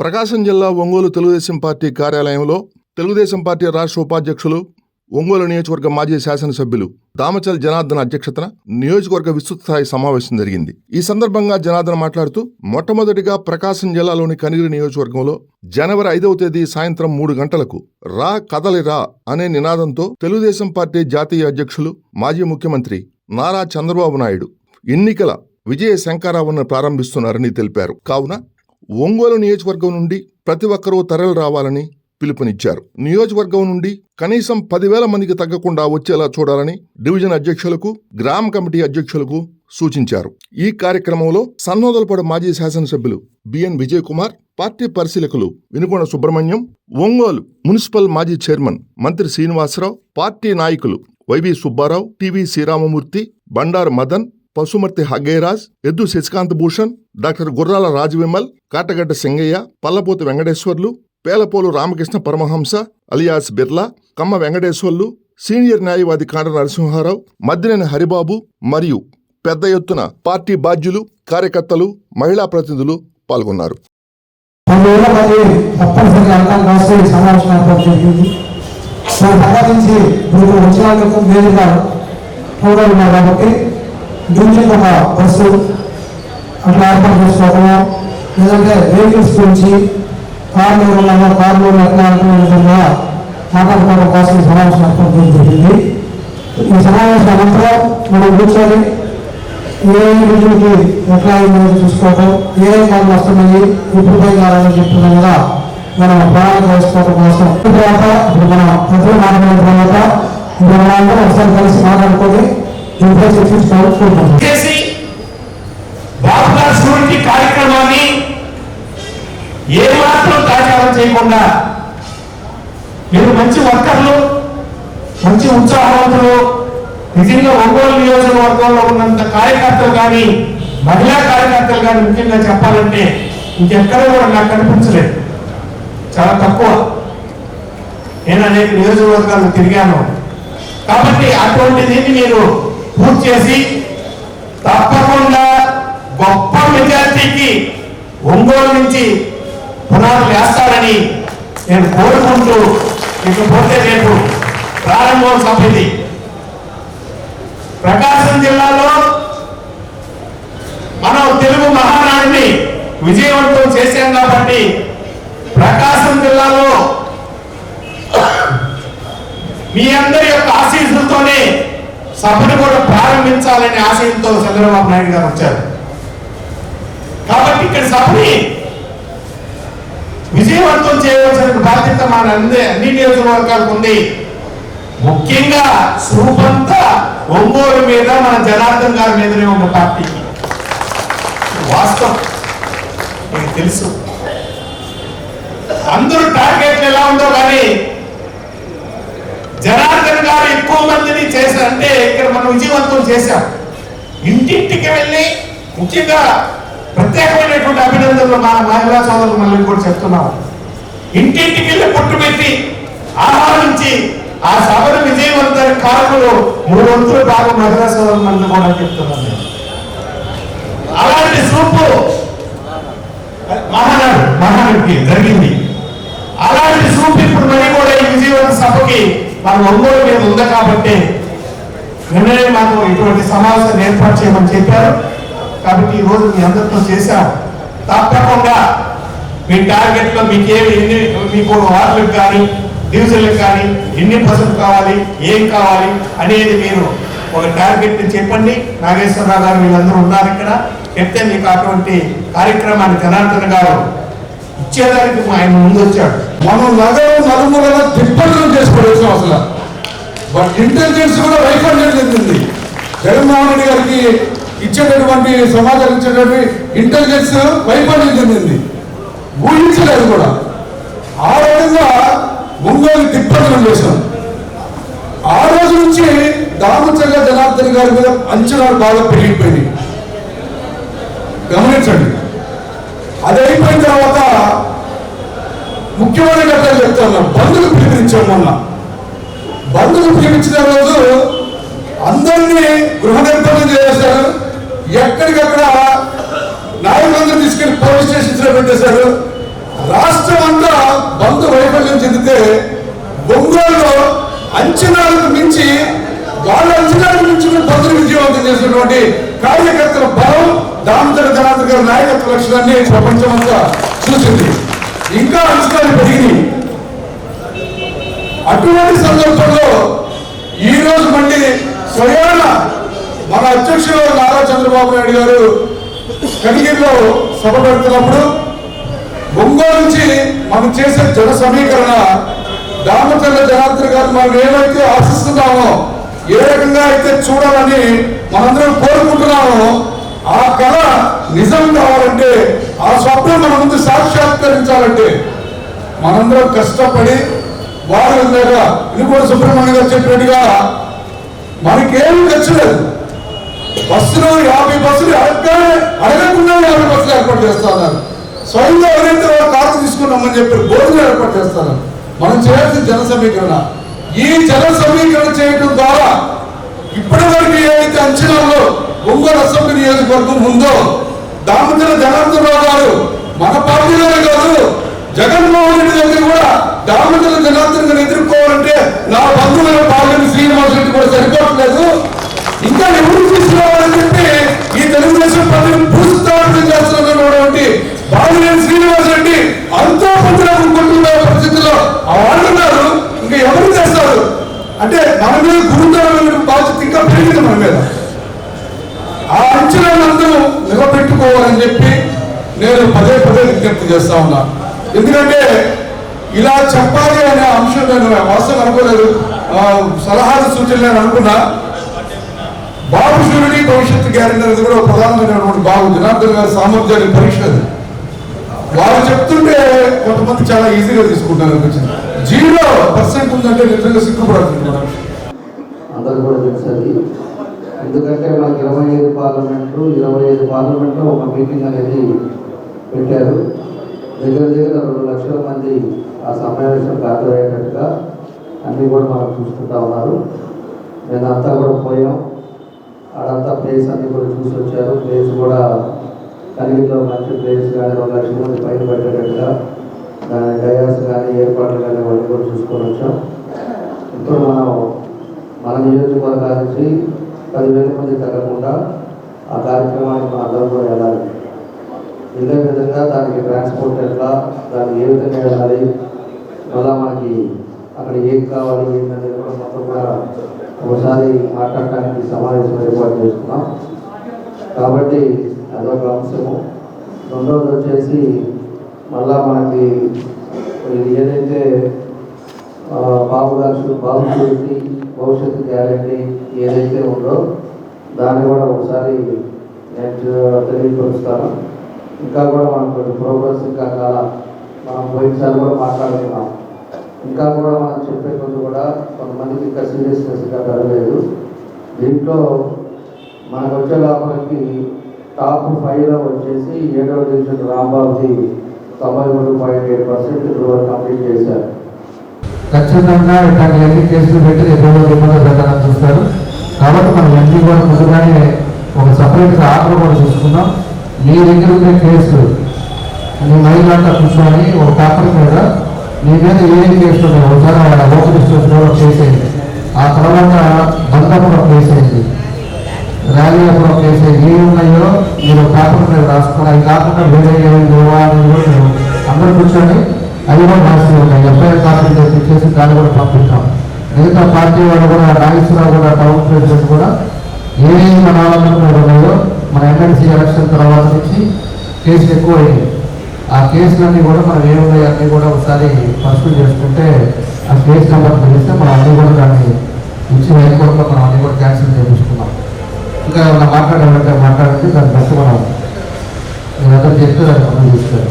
ప్రకాశం జిల్లా ఒంగోలు తెలుగుదేశం పార్టీ కార్యాలయంలో తెలుగుదేశం పార్టీ రాష్ట్ర ఉపాధ్యక్షులు ఒంగోలు నియోజకవర్గ మాజీ శాసనసభ్యులు దామచల్ జనార్దన్ అధ్యక్షతన నియోజకవర్గ విస్తృత స్థాయి సమావేశం జరిగింది. ఈ సందర్భంగా జనార్దన్ మాట్లాడుతూ మొట్టమొదటిగా ప్రకాశం జిల్లాలోని కనిగిరి నియోజకవర్గంలో జనవరి ఐదవ తేదీ సాయంత్రం మూడు గంటలకు రా కదలి రా అనే నినాదంతో తెలుగుదేశం పార్టీ జాతీయ అధ్యక్షులు మాజీ ముఖ్యమంత్రి నారా చంద్రబాబు నాయుడు ఎన్నికల విజయ శంకారావును ప్రారంభిస్తున్నారని తెలిపారు. కావున ఒంగోలు నియోజకవర్గం నుండి ప్రతి ఒక్కరూ తరలి రావాలని పిలుపునిచ్చారు. నియోజకవర్గం నుండి కనీసం పదివేల మందికి తగ్గకుండా వచ్చేలా చూడాలని డివిజన్ అధ్యక్షులకు గ్రామ కమిటీ అధ్యక్షులకు సూచించారు. ఈ కార్యక్రమంలో సన్నోదలపాడు మాజీ శాసనసభ్యులు బిఎన్ విజయ్ కుమార్ పార్టీ పరిశీలకులు వినుకొండ సుబ్రహ్మణ్యం ఒంగోలు మున్సిపల్ మాజీ చైర్మన్ మంత్రి శ్రీనివాసరావు పార్టీ నాయకులు YV Subbarao TV Sriramamurthy Bandaru Madan Pasumarthi Haggeraj Eddu Sasikanth Bhushan doctor Gurrala Rajavimal Katagadda Singaiah Pallapothu Venkateswarlu Pelapolu Ramakrishna Paramahamsa alias Birla Kamma Venkateswarlu senior న్యాయవాది కాండ నరసింహారావు మద్దినేని హరిబాబు మరియు పెద్ద ఎత్తున party బాధ్యులు కార్యకర్తలు మహిళా ప్రతినిధులు పాల్గొన్నారు. సమావేశం కాబట్టి దీనికి ఒక బస్సు అట్లా ఏర్పాటు చేసుకోవడము లేదంటే వెహికల్స్ గురించి కార్లు ఉన్నామో కార్లు ఎట్లా అనుకున్నా మాట్లాడుకోవడం కోసం సమావేశం ఏర్పాటు చేయడం జరిగింది. ఈ సమావేశం అనంతరం మనం కూర్చొని ఏ రోజులకి ఎట్లా అయిందో చూసుకోవటం ఏ కాలం వస్తున్నాయి ఇప్పుడు పోయి కావాలని చెప్తున్నా కదా మనం ప్రణాళిక వేసుకోవడం కోసం. తర్వాత ఇప్పుడు మనం ప్రజలు మాట్లాడిన తర్వాత ఇప్పుడు మనందరం ఒకసారి కలిసి మాట్లాడుకొని దీనిపై చర్చించుకోవాలి చేసి బాపుగారు షూరిటీ కార్యక్రమాన్ని ఏమాత్రం తాజారం చేయకుండా మీరు మంచి వర్కర్లు మంచి ఉత్సాహవంతులు నిజంగా ఒంగోలు నియోజకవర్గంలో ఉన్నంత కార్యకర్తలు కానీ మహిళా కార్యకర్తలు కానీ ముఖ్యంగా చెప్పాలంటే ఇంకెక్కడ కూడా నాకు కనిపించలేదు. చాలా తక్కువ. నేను అనేక నియోజకవర్గాలు తిరిగాను. కాబట్టి అటువంటిది మీరు పూర్తి చేసి తప్పకుండా గొప్ప మెజార్టీకి ఒంగోలు నుంచి పునాదులు వేస్తారని నేను కోరుకుంటూ ఇకపోతే రేపు ప్రారంభోత్సవం ఇది ప్రకాశం జిల్లాలో మనం తెలుగు మహానాడిని విజయవంతం చేశాం కాబట్టి ప్రకాశం జిల్లాలో మీ అందరి యొక్క ఆశీస్సులతోనే సభను కూడా ప్రారంభించాలనే ఆశయంతో చంద్రబాబు నాయుడు గారు వచ్చారు. కాబట్టి ఇక్కడ సభని విజయవంతం చేయవలసిన బాధ్యత మన అన్ని నియోజకవర్గాలకు ఉంది. ముఖ్యంగా స్వరూపంతా ఒంగోలు మీద మన జనార్దన్ గారి మీదనే ఉన్న పార్టీకి వాస్తవం. మీకు తెలుసు. అందరూ టార్గెట్లు ఎలా ఉందో కానీ గారు ఎక్కువ మందిని చేశారంటే ఇక్కడ మనం విజయవంతం చేశాం. ఇంటింటికి వెళ్ళి ముఖ్యంగా ప్రత్యేకమైనటువంటి అభినందనలు మా మహిళా సోదరులు మళ్ళీ కూడా చెప్తున్నాం. ఇంటింటికి వెళ్ళి పుట్టు పెట్టి ఆహ్వానించి ఆ సభను విజయవంతం కారకులు మూడు వంతులు భాగం మహిళా సోదరులు మళ్ళీ కూడా చెప్తున్నాను అలాంటి సూపు మహానాడు మహానాడుకి జరిగింది. అలాంటి సూపు ఇప్పుడు మరి కూడా ఈ విజయవంత సభకి మన ఒంగోలు మీద ఉంది కాబట్టి నిన్ననే మాకు ఇటువంటి సమావేశం ఏర్పాటు చేయమని చెప్పారు. కాబట్టి ఈరోజు రోజు మీ అందరితో చేశాం. తప్పకుండా మీ టార్గెట్లో మీకు ఏమి ఎన్ని మీకు వార్డులకు కానీ డివిజన్లకు కానీ ఎన్ని పర్సెంట్ కావాలి ఏం కావాలి అనేది మీరు ఒక టార్గెట్ చెప్పండి. నాగేశ్వరరావు గారు వీళ్ళందరూ ఉన్నారు ఇక్కడ. చెప్తే మీకు అటువంటి కార్యక్రమాన్ని జనార్దన్ గారు ఇచ్చేదానికి ఆయన ముందు వచ్చాడు మనం నగరం నలుమూలలా దిప్పట్లు చేసుకోవచ్చు అసలు. బట్ ఇంటెలిజెన్స్ కూడా వైఫల్యం చెందింది. జగన్మోహన్ రెడ్డి గారికి ఇచ్చేటటువంటి సమాచారం ఇచ్చేటటువంటి ఇంటెలిజెన్స్ వైఫల్యం చెందింది. ఊహించలేదు కూడా. ఆ రకంగా ఒంగోలు దిప్పట్లు చేశాం. ఆ రోజు నుంచి దామచర్ల జనార్దన్ గారి మీద అంచనాలు బాగా పెరిగిపోయింది గమనించండి. అది అయిపోయిన తర్వాత మొన్న బంధువులు బంధుకు పిలిపించాం మొన్న. బంధువులు పిలిపించిన రోజు అందరినీ గృహ నిర్బంధం చేశారు. ఎక్కడికక్కడ నాయకులందరూ తీసుకెళ్ళి పోలీస్ స్టేషన్స్ పెట్టేశారు. రాష్ట్రం అంతా బంధు వైఫల్యం చెందితే ఒంగోలులో అంచనాలకు మించి వాళ్ళ అంచనాలకు మించి బంధువులు విజయవంతం చేసినటువంటి కార్యకర్తల బలం దామోదర జనార్దన్ గారి నాయకత్వ లక్షణాన్ని ప్రపంచం అంతా చూసింది. ఇంకా అంచనాలు పెరిగినాయి. అటువంటి సందర్భంలో ఈ రోజు మళ్ళీ స్వయాన మన అధ్యక్షుడు నారా చంద్రబాబు నాయుడు గారు కనిగిరిలో సభ పెడుతున్నప్పుడు ఒంగోలు నుంచి మనం చేసే జన సమీకరణ దామచంద్ర జనార్దన్ గారు మనం ఏమైతే ఆశిస్తున్నామో ఏ రకంగా అయితే చూడాలని మనందరం కోరుకుంటున్నామో ఆ కళ నిజం కావాలంటే ఆ స్వప్నం మన ముందు సాక్షాత్కరించాలంటే మనందరం కష్టపడి వారు ఇందాక ఇనుకోడు సుబ్రహ్మణ్య గారు చెప్పినట్టుగా మనకేమీ ఖర్చు లేదు బస్సులు యాభై బస్సులు అడగగానే అడగకుండా యాభై బస్సులు ఏర్పాటు చేస్తున్నారు. స్వయంగా ఎవరైతే వాళ్ళ కార్డు తీసుకున్నామని చెప్పి భోజనం ఏర్పాటు చేస్తారు మనం చేయాల్సిన జన సమీకరణ. ఈ జన సమీకరణ చేయడం ద్వారా ఇప్పటి వరకు ఏదైతే అంచనాల్లో ఒంగోలు అసెంబ్లీ నియోజకవర్గం ఉందో దామోదర జనార్దన్ రావు గారు మన పార్టీలోనే కాదు జగన్మోహన్ రెడ్డి దగ్గర కూడా దామ జనార్దన్ ఎదుర్కోవాలంటే నా బంధువుల పాల్గొని శ్రీనివాస్ రెడ్డి కూడా సరిపోవట్లేదు. ఇంకా ఎవరు తీసుకురావాలని చెప్పి ఈ తెలుగుదేశం పార్టీని పూర్తి చేస్తున్నటువంటి బాగులేని శ్రీనివాస్ రెడ్డి అంతో పంచుకుంటున్న పరిస్థితుల్లో ఆ వాళ్ళున్నారు ఇంకా ఎవరు చేస్తారు? అంటే మన మీద గురుతరమైన బాధ్యత ఇంకా పెరిగింది మన మీద. ఆ అంచనాలందరూ నిలబెట్టుకోవాలని చెప్పి నేను పదే పదే విజ్ఞప్తి చేస్తా ఉన్నా. ఎందుకంటే ఇలా చెప్పాలి అనే నేను వాస్తవం అనుకోలేదు. ఆ, సలహాలు సూచనలు నేను అనుకున్నా. బాబు సూర్యుడి భవిష్యత్తు గ్యారెంటీ అనేది కూడా ప్రధానమైనటువంటి బాబు జనార్దన్ గారి సామర్థ్యాన్ని పరీక్ష అది. చెప్తుంటే కొంతమంది చాలా ఈజీగా తీసుకుంటారు అనిపించింది. జీరో పర్సెంట్ ఉందంటే నిజంగా సిగ్గుపడుతుంది అందరూ కూడా తెలుసు ఎందుకంటే మనకి ఇరవై ఐదు పార్లమెంట్లు ఇరవై ఐదు పార్లమెంట్లో ఒక మీటింగ్ అనేది పెట్టారు. దగ్గర దగ్గర రెండు లక్షల మంది ఆ సమావేశం హాజరయ్యేటట్టుగా అన్నీ కూడా మనం చూసుకుంటా ఉన్నారు. నేను అంతా కూడా పోయాం. ఆడంతా ప్లేస్ అన్ని కూడా చూసి వచ్చారు. ప్లేస్ కూడా కలిగిలో మంచి ప్లేస్ కానీ రెండు లక్షల మంది పైన పెట్టేటట్టుగా దాని డయాస్ కానీ ఏర్పాట్లు కానీ అవన్నీ కూడా చూసుకొని వచ్చాం. ఇప్పుడు మనం మన నియోజకవర్గాల నుంచి పదివేల మంది తగ్గకుండా ఆ కార్యక్రమానికి మన అందరం కూడా వెళ్ళాలి. ఇదే విధంగా దానికి ట్రాన్స్పోర్ట్ ఎట్లా దాన్ని ఏ విధంగా వెళ్ళాలి మళ్ళా మనకి అక్కడ ఏం కావాలి ఏంటనేది కూడా మొత్తం కూడా ఒకసారి మాట్లాడటానికి సమావేశం ఏర్పాటు చేసుకున్నాం. కాబట్టి అదొక అంశము. రెండవది వచ్చేసి మళ్ళా మనకి ఇది ఏదైతే బాబు గారు బాబు గురించి భవిష్యత్తు గ్యారంటీ ఏదైతే ఉందో దాన్ని కూడా ఒకసారి నేను తెలియపరుస్తాను. ఇంకా కూడా మనం ప్రోగ్రెస్ ఇంకా చాలా మనం పోయినసారి కూడా మాట్లాడుతున్నాం ఇంకా కూడా మనం చెప్పే కొంత కూడా కొంతమందికి ఇంకా సీరియస్నెస్ ఇంకా పెరగలేదు. దీంట్లో మనకు వచ్చే లోపలికి టాప్ ఫైవ్లో వచ్చేసి ఏడవ డివిజన్ రాంబాబుది తొంభై మూడు పాయింట్ ఏడు పర్సెంట్ ఇప్పుడు కంప్లీట్ చేశారు. ఖచ్చితంగా ఇట్లాంటి ఎన్ని కేసులు పెట్టి ఎన్నో ఇబ్బందులు పెట్టాలని చూస్తారు. కాబట్టి మనం ఎన్ని కూడా ముందుగానే ఒక సపరేట్గా ఆర్డర్ కూడా చూసుకున్నాం నీ దగ్గర ఉండే కేసు. నీ మైల్ అంతా కూర్చొని ఒక పేపర్ మీద నీ మీద ఏం ఏ కేసులు ఉన్నాయో ఒకసారి వాళ్ళ ఓపెన్ స్టేషన్ ఆ తర్వాత బంధపురం కేసు అయింది. ర్యాలీ అప్పుడు కేసు ఏ ఉన్నాయో మీరు పేపర్ మీద రాసుకుని అవి కాకుండా వేరే ఏమైనా లేవా. అనేది అందరూ కూర్చొని అవి కూడా రాసి ఉన్నాయి ఎఫ్ఐఆర్ కాపీ తెచ్చేసి దాన్ని కూడా పంపిస్తాం. మిగతా పార్టీ వాళ్ళు కూడా నాగేశ్వరరావు కూడా టౌన్ ప్రెసిడెంట్ కూడా ఏదైతే మన ఆలోచనలు మన ఎమ్మెల్సీ ఎలక్షన్ తర్వాత నుంచి కేసులు ఎక్కువ అయ్యాయి ఆ కేసులన్నీ కూడా మనం ఏమున్నాయి అన్నీ కూడా ఒకసారి పరిశీలి చేసుకుంటే ఆ కేసు నెంబర్ తెలిస్తే మనం అన్ని కూడా దాన్ని ఇచ్చి హైకోర్టులో మనం అన్ని కూడా క్యాన్సిల్ చేయించుకున్నాం. ఇంకా ఏమన్నా మాట్లాడాలంటే మాట్లాడితే దాన్ని బట్టి మనం మీరందరూ చెప్తే దాన్ని మనం చూస్తారు